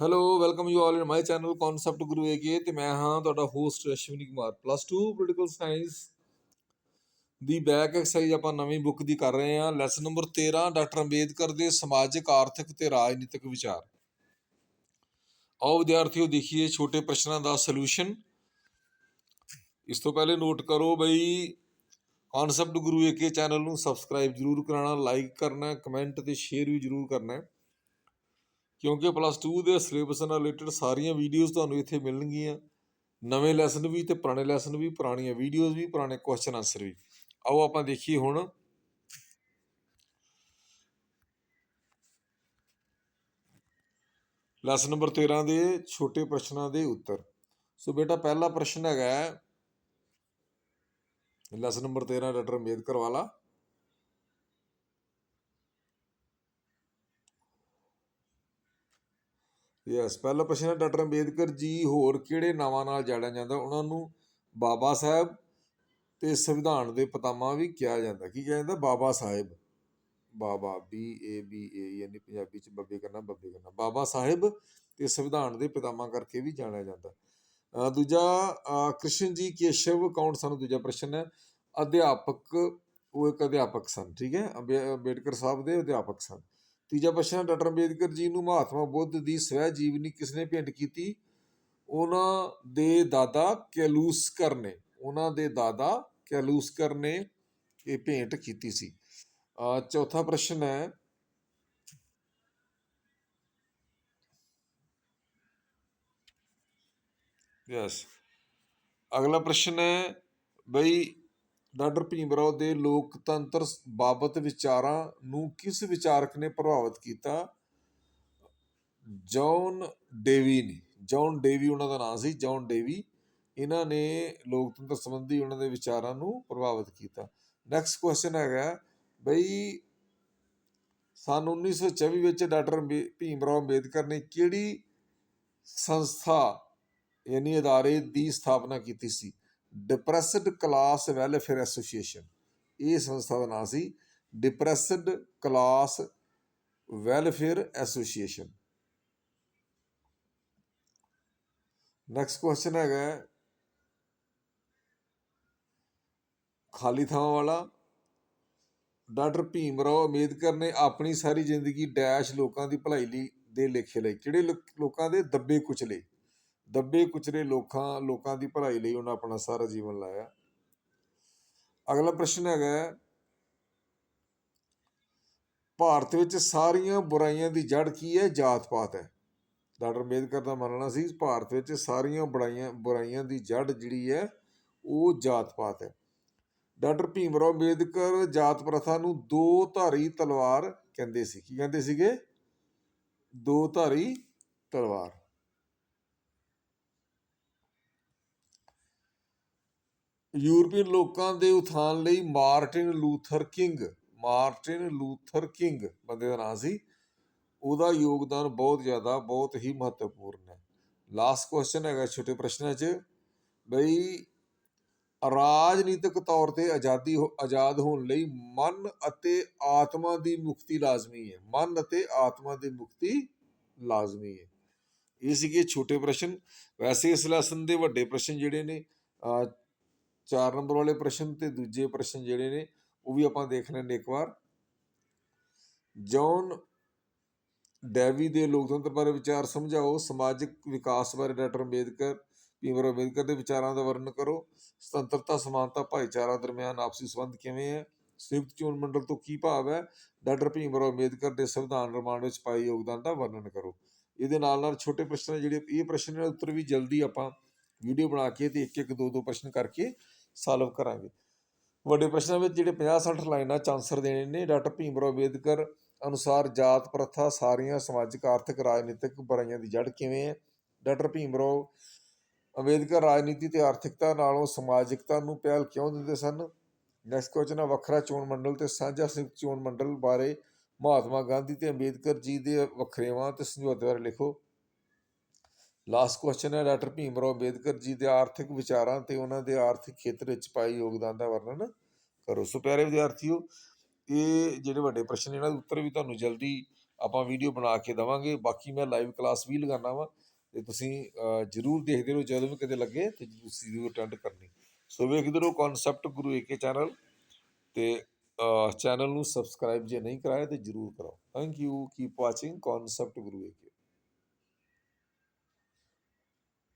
Hello welcome you all in my channel concept Guru AK ਤੇ ਮੈਂ ਹਾਂ ਤੁਹਾਡਾ host Ashwani Kumar. Plus 2 political science ਦੀ back exercise ਆਪਾਂ ਨਵੀਂ ਬੁੱਕ ਦੀ ਕਰ ਰਹੇ ਹਾਂ। ਲੈਸਨ ਨੰਬਰ 13 ਡਾਕਟਰ ਅੰਬੇਦਕਰ ਦੇ ਸਮਾਜਿਕ, ਆਰਥਿਕ ਤੇ ਰਾਜਨੀਤਿਕ ਵਿਚਾਰ। ਆਓ ਵਿਦਿਆਰਥੀਓ, ਦੇਖੀਏ ਛੋਟੇ ਪ੍ਰਸ਼ਨਾਂ ਦਾ ਸੋਲੂਸ਼ਨ ਇਸ ਤੋਂ ਪਹਿਲੇ ਨੋਟ ਕਰੋ ਬਈ ਕਨਸੈਪਟ ਗੁਰੂ ਏਕੇ ਚੈਨਲ ਨੂੰ ਸਬਸਕ੍ਰਾਈਬ ਜਰੂਰ ਕਰਾਣਾ ਲਾਈਕ ਕਰਨਾ ਕਮੈਂਟ ਤੇ ਸ਼ੇਅਰ ਵੀ ਜਰੂਰ ਕਰਨਾ। ਕਿਉਂਕਿ ਪਲੱਸ 2 ਦੇ ਸਿਲੇਬਸ ਨਾਲ ਰਿਲੇਟਡ ਸਾਰੀਆਂ ਵੀਡੀਓਜ਼ ਤੁਹਾਨੂੰ ਇੱਥੇ ਮਿਲਣਗੀਆਂ। ਨਵੇਂ ਲੈਸਨ ਵੀ ਤੇ ਪੁਰਾਣੇ ਲੈਸਨ ਵੀ, ਪੁਰਾਣੀਆਂ ਵੀਡੀਓਜ਼ ਵੀ, ਪੁਰਾਣੇ ਕੁਐਸਚਨ ਆਨਸਰ ਵੀ। ਆਓ ਆਪਾਂ ਦੇਖੀਏ ਹੁਣ। ਲੈਸਨ ਨੰਬਰ 13 ਦੇ ਛੋਟੇ ਪ੍ਰਸ਼ਨਾਂ ਦੇ ਉੱਤਰ। ਸੋ ਬੇਟਾ, ਪਹਿਲਾ ਪ੍ਰਸ਼ਨ ਹੈਗਾ ਲੈਸਨ ਨੰਬਰ 13 ਡਾਕਟਰ ਅੰਬੇਦਕਰ ਵਾਲਾ। ਯੈਸ ਪਹਿਲਾ ਪ੍ਰਸ਼ਨ ਹੈ ਡਾਕਟਰ ਅੰਬੇਦਕਰ ਜੀ ਹੋਰ ਕਿਹੜੇ ਨਾਵਾਂ ਨਾਲ ਜਾਣਿਆ ਜਾਂਦਾ? ਉਹਨਾਂ ਨੂੰ ਬਾਬਾ ਸਾਹਿਬ ਤੇ ਸੰਵਿਧਾਨ ਦੇ ਪਿਤਾਮਾ ਵੀ ਕਿਹਾ ਜਾਂਦਾ। ਕੀ ਕਿਹਾ ਜਾਂਦਾ? ਬਾਬਾ ਸਾਹਿਬ। ਬਾਬਾ ਬੀ ਏ ਬੀ ਏ ਯਾਨੀ ਪੰਜਾਬੀ ਚ ਬੱਬੇ ਕਰਨਾ ਬੱਬੇ ਕਰਨਾ। ਬਾਬਾ ਸਾਹਿਬ ਤੇ ਸੰਵਿਧਾਨ ਦੇ ਪਿਤਾਮਾ ਕਰਕੇ ਵੀ ਜਾਣਿਆ ਜਾਂਦਾ। ਦੂਜਾ ਕ੍ਰਿਸ਼ਨ ਜੀ ਕੇਸ਼ਵ, ਕੌਣ ਸਾਨੂੰ? ਦੂਜਾ ਪ੍ਰਸ਼ਨ ਹੈ, ਅਧਿਆਪਕ, ਉਹ ਇੱਕ ਅਧਿਆਪਕ ਸਨ, ਠੀਕ ਹੈ? ਅੰਬੇ- ਅੰਬੇਡਕਰ ਸਾਹਿਬ ਦੇ ਅਧਿਆਪਕ ਸਨ। ਤੀਜਾ ਪ੍ਰਸ਼ਨ ਹੈ, ਡਾਕਟਰ ਅੰਬੇਦਕਰ ਜੀ ਨੂੰ ਮਹਾਤਮਾ ਬੁੱਧ ਦੀ ਸਵੈ ਜੀਵਨੀ ਕਿਸਨੇ ਭੇਂਟ ਕੀਤੀ? ਉਹਨਾਂ ਦੇ ਦਾਦਾ ਕੈਲੂਸਕਰ ਨੇ ਉਹਨਾਂ ਦੇ ਦਾਦਾ ਕੈਲੂਸਕਰ ਨੇ ਇਹ ਭੇਂਟ ਕੀਤੀ ਸੀ। ਚੌਥਾ ਪ੍ਰਸ਼ਨ ਹੈ ਯੈਸ ਅਗਲਾ ਪ੍ਰਸ਼ਨ ਹੈ ਬਈ ਡਾਕਟਰ ਭੀਮ ਰਾਓ ਦੇ ਲੋਕਤੰਤਰ ਬਾਬਤ ਵਿਚਾਰਾਂ ਨੂੰ ਕਿਸ ਵਿਚਾਰਕ ਨੇ ਪ੍ਰਭਾਵਿਤ ਕੀਤਾ? ਜੌਨ ਡੇਵੀ ਨੇ। ਜੌਨ ਡੇਵੀ ਉਹਨਾਂ ਦਾ ਨਾਮ ਸੀ ਜੌਨ ਡੇਵੀ। ਇਹਨਾਂ ਨੇ ਲੋਕਤੰਤਰ ਸੰਬੰਧੀ ਉਹਨਾਂ ਦੇ ਵਿਚਾਰਾਂ ਨੂੰ ਪ੍ਰਭਾਵਿਤ ਕੀਤਾ। ਨੈਕਸਟ ਕੁਐਸਚਨ ਹੈਗਾ, ਬਈ ਸਨ 1924 ਵਿੱਚ ਡਾਕਟਰ ਅੰਬੇ- ਭੀਮ ਰਾਓ ਅੰਬੇਦਕਰ ਨੇ ਕਿਹੜੀ ਸੰਸਥਾ, ਯਾਨੀ ਅਦਾਰੇ ਦੀ ਸਥਾਪਨਾ ਕੀਤੀ ਸੀ? ਡਿਪਰੈਸਡ ਕਲਾਸ ਵੈਲਫੇਅਰ ਐਸੋਸੀਏਸ਼ਨ ਇਹ ਸੰਸਥਾ ਦਾ ਨਾਮ ਸੀ depressed class welfare association next question ਹੈਗਾ ਖਾਲੀ ਥਾਂ ਵਾਲਾ। ਡਾਕਟਰ ਭੀਮ ਰਾਓ ਅੰਬੇਦਕਰ ਨੇ ਆਪਣੀ ਸਾਰੀ ਜ਼ਿੰਦਗੀ ਡੈਸ਼ ਲੋਕਾਂ ਦੀ ਭਲਾਈ ਲਈ ਦੇ ਲੇਖੇ ਲਈ। ਕਿਹੜੇ ਲੋਕਾਂ ਦੇ? ਦੱਬੇ ਕੁਚਲੇ। ਦੱਬੇ ਕੁਚਲੇ ਲੋਕਾਂ ਲੋਕਾਂ ਦੀ ਭਲਾਈ ਲਈ ਉਹਨਾਂ ਆਪਣਾ ਸਾਰਾ ਜੀਵਨ ਲਾਇਆ। ਅਗਲਾ ਪ੍ਰਸ਼ਨ ਹੈਗਾ ਭਾਰਤ ਵਿੱਚ ਸਾਰੀਆਂ ਬੁਰਾਈਆਂ ਦੀ ਜੜ ਕੀ ਹੈ? ਜਾਤ ਪਾਤ ਹੈ। ਡਾਕਟਰ ਅੰਬੇਦਕਰ ਦਾ ਮੰਨਣਾ ਸੀ, ਭਾਰਤ ਵਿੱਚ ਸਾਰੀਆਂ ਬੁਰਾਈਆਂ ਬੁਰਾਈਆਂ ਦੀ ਜੜ ਜਿਹੜੀ ਹੈ, ਉਹ ਜਾਤ ਪਾਤ ਹੈ। ਡਾਕਟਰ ਭੀਮ ਰਾਓ ਅੰਬੇਦਕਰ ਜਾਤ ਪ੍ਰਥਾ ਨੂੰ ਦੋ ਧਾਰੀ ਤਲਵਾਰ ਕਹਿੰਦੇ ਸੀ। ਕੀ ਕਹਿੰਦੇ ਸੀਗੇ? ਦੋ ਧਾਰੀ ਤਲਵਾਰ। ਯੂਰਪੀਅਨ ਲੋਕਾਂ ਦੇ ਉਥਾਨ ਲਈ Martin Luther King, Martin Luther King ਬੰਦੇ ਦਾ ਨਾਮ ਸੀ। ਉਹਦਾ ਯੋਗਦਾਨ ਬਹੁਤ ਜ਼ਿਆਦਾ, ਬਹੁਤ ਹੀ ਮਹੱਤਵਪੂਰਨ ਹੈ। ਲਾਸਟ ਕੁਐਸਚਨ ਹੈਗਾ ਛੋਟੇ ਪ੍ਰਸ਼ਨਾਂ 'ਚ। ਬਈ ਰਾਜਨੀਤਿਕ ਤੌਰ ਤੇ ਆਜ਼ਾਦੀ ਹੋ- ਆਜ਼ਾਦ ਹੋਣ ਲਈ ਮਨ ਅਤੇ ਆਤਮਾ ਦੀ ਮੁਕਤੀ ਲਾਜ਼ਮੀ ਹੈ। ਮਨ ਅਤੇ ਆਤਮਾ ਦੀ ਮੁਕਤੀ ਲਾਜ਼ਮੀ ਹੈ। ਇਹ ਸੀਗੇ ਛੋਟੇ ਪ੍ਰਸ਼ਨ। ਵੈਸੇ ਇਸ ਲੈਸਨ ਦੇ ਵੱਡੇ ਪ੍ਰਸ਼ਨ ਜਿਹੜੇ ਨੇ ਅਹ, ਚਾਰ ਨੰਬਰ ਵਾਲੇ ਪ੍ਰਸ਼ਨ ਤੇ ਦੂਜੇ ਪ੍ਰਸ਼ਨ ਜਿਹੜੇ ਨੇ ਉਹ ਵੀ ਆਪਾਂ ਦੇਖ ਲੈਂਦੇ ਇੱਕ ਵਾਰ। ਜੌਨ ਡੈਵੀ ਦੇ ਲੋਕਤੰਤਰ ਬਾਰੇ ਵਿਚਾਰ ਸਮਝਾਓ। ਸਮਾਜਿਕ ਵਿਕਾਸ ਬਾਰੇ ਡਾਕਟਰ ਅੰਬੇਦਕਰ ਭੀਮ ਰਾਓ ਅੰਬੇਦਕਰ ਦੇ ਵਿਚਾਰਾਂ ਦਾ ਵਰਣਨ ਕਰੋ। ਸੁਤੰਤਰਤਾ ਸਮਾਨਤਾ ਭਾਈਚਾਰਾ ਦਰਮਿਆਨ ਆਪਸੀ ਸੰਬੰਧ ਕਿਵੇਂ ਹੈ? ਸੰਯੁਕਤ ਚੋਣ ਮੰਡਲ ਤੋਂ ਕੀ ਭਾਵ ਹੈ? ਡਾਕਟਰ ਭੀਮ ਰਾਓ ਅੰਬੇਦਕਰ ਦੇ ਸੰਵਿਧਾਨ ਨਿਰਮਾਣ ਵਿੱਚ ਪਾਏ ਯੋਗਦਾਨ ਦਾ ਵਰਣਨ ਕਰੋ। ਇਹਦੇ ਨਾਲ ਨਾਲ ਛੋਟੇ ਪ੍ਰਸ਼ਨ ਜਿਹੜੇ ਇਹ ਪ੍ਰਸ਼ਨ ਦੇ ਉੱਤਰ ਵੀ ਜਲਦੀ ਆਪਾਂ ਵੀਡੀਓ ਬਣਾ ਕੇ ਤੇ ਇੱਕ ਇੱਕ ਦੋ ਦੋ ਪ੍ਰਸ਼ਨ ਕਰਕੇ ਸਾਲਵ ਕਰਾਂਗੇ। ਵੱਡੇ ਪ੍ਰਸ਼ਨਾਂ ਵਿੱਚ ਜਿਹੜੇ 50 60 ਲਾਈਨਾਂ ਚ ਆਨਸਰ ਦੇਣੇ ਨੇ, ਡਾਕਟਰ ਭੀਮ ਰਾਓ ਅੰਬੇਦਕਰ ਅਨੁਸਾਰ ਜਾਤ ਪ੍ਰਥਾ ਸਾਰੀਆਂ ਸਮਾਜਿਕ, ਆਰਥਿਕ, ਰਾਜਨੀਤਿਕ ਬੁਰਾਈਆਂ ਦੀ ਜੜ ਕਿਵੇਂ ਹੈ? ਡਾਕਟਰ ਭੀਮ ਰਾਓ ਅੰਬੇਦਕਰ ਰਾਜਨੀਤੀ ਤੇ ਆਰਥਿਕਤਾ ਨਾਲੋਂ ਸਮਾਜਿਕਤਾ ਨੂੰ ਪਹਿਲ ਕਿਉਂ ਦਿੰਦੇ ਸਨ? ਨੈਕਸਟ ਕੁਐਸਚਨ ਹੈ ਵੱਖਰਾ ਚੋਣ ਮੰਡਲ ਤੇ ਸਾਂਝਾ ਸੰਯੁਕਤ ਚੋਣ ਮੰਡਲ ਬਾਰੇ ਮਹਾਤਮਾ ਗਾਂਧੀ ਤੇ ਅੰਬੇਦਕਰ ਜੀ ਦੇ ਵੱਖਰੇਵਾਂ ਤੇ ਸਮਝੌਤੇ ਬਾਰੇ ਲਿਖੋ। ਲਾਸਟ ਕੁਐਸਚਨ ਹੈ, ਡਾਕਟਰ ਭੀਮ ਰਾਓ ਅੰਬੇਦਕਰ ਜੀ ਦੇ ਆਰਥਿਕ ਵਿਚਾਰਾਂ ਤੇ ਉਹਨਾਂ ਦੇ ਆਰਥਿਕ ਖੇਤਰ ਵਿੱਚ ਪਾਏ ਯੋਗਦਾਨ ਦਾ ਵਰਣਨ ਕਰੋ। ਸੋ ਪਿਆਰੇ ਵਿਦਿਆਰਥੀਓ, ਇਹ ਜਿਹੜੇ ਵੱਡੇ ਪ੍ਰਸ਼ਨ ਇਹਨਾਂ ਦੇ ਉੱਤਰ ਵੀ ਤੁਹਾਨੂੰ ਜਲਦੀ ਆਪਾਂ ਵੀਡੀਓ ਬਣਾ ਕੇ ਦਵਾਂਗੇ। ਬਾਕੀ ਮੈਂ ਲਾਈਵ ਕਲਾਸ ਵੀ ਲਗਾਉਣਾ ਵਾ ਤੇ ਤੁਸੀਂ ਜਰੂਰ ਦੇਖਦੇ ਰਹੋ ਜਦੋਂ ਵੀ ਕਿਤੇ ਲੱਗੇ ਤੇ ਤੁਸੀਂ ਜ਼ਰੂਰ ਅਟੈਂਡ ਕਰਨੀ। ਸੋ ਵੇਖਦੇ ਰਹੋ ਕਨਸੈਪਟ ਗੁਰੂ ਏਕੇ ਚੈਨਲ ਤੇ ਚੈਨਲ ਨੂੰ ਸਬਸਕ੍ਰਾਈਬ ਜੇ ਨਹੀਂ ਕਰਾਇਆ ਤੇ ਜਰੂਰ ਕਰਾਓ। Thank you keep watching concept Guru AK